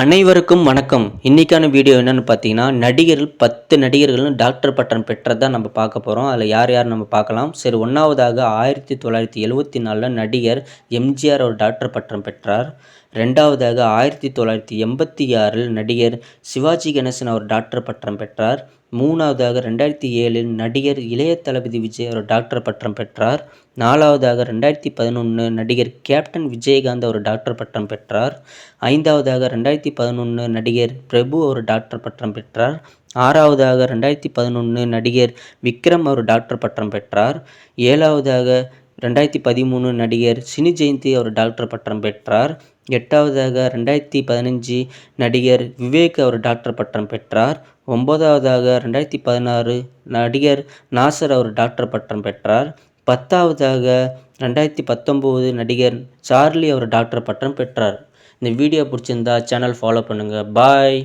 அனைவருக்கும் வணக்கம். இன்னைக்கான வீடியோ என்னென்னு பார்த்தீங்கன்னா நடிகர்கள் பத்து நடிகர்களும் டாக்டர் பட்டம் பெற்றதான் நம்ம பார்க்க போகிறோம் அதில் யார் யார் நம்ம பார்க்கலாம். சரி ஒன்றாவதாக ஆயிரத்தி தொள்ளாயிரத்தி எழுவத்தி நாலில் நடிகர் எம்ஜிஆர் ஒரு டாக்டர் பட்டம் பெற்றார். ரெண்டாவதாக ஆயிரத்தி தொள்ளாயிரத்தி எண்பத்தி ஆறில் நடிகர் சிவாஜி கணேசன் அவர் டாக்டர் பட்டம் பெற்றார். மூணாவதாக ரெண்டாயிரத்தி ஏழில் நடிகர் இளைய தளபதி விஜய் அவர் டாக்டர் பட்டம் பெற்றார். நாலாவதாக ரெண்டாயிரத்தி பதினொன்று நடிகர் கேப்டன் விஜயகாந்த் ஒரு டாக்டர் பட்டம் பெற்றார். ஐந்தாவதாக ரெண்டாயிரத்தி பதினொன்று நடிகர் பிரபு ஒரு டாக்டர் பட்டம் பெற்றார். ஆறாவதாக ரெண்டாயிரத்தி பதினொன்று நடிகர் விக்ரம் அவர் டாக்டர் பட்டம் பெற்றார். ஏழாவதாக ரெண்டாயிரத்தி பதிமூணு நடிகர் சினி ஜெயந்தி அவர் டாக்டர் பட்டம் பெற்றார். எட்டாவதாக ரெண்டாயிரத்தி பதினஞ்சு நடிகர் விவேக் அவர் டாக்டர் பட்டம் பெற்றார். ஒன்பதாவதாக ரெண்டாயிரத்தி பதினாறு நடிகர் நாசர் அவர் டாக்டர் பட்டம் பெற்றார். பத்தாவதாக ரெண்டாயிரத்தி பத்தொம்போது நடிகர் சார்லி அவர் டாக்டர் பட்டம் பெற்றார். இந்த வீடியோ பிடிச்சிருந்தா சேனல் ஃபாலோ பண்ணுங்கள் பாய்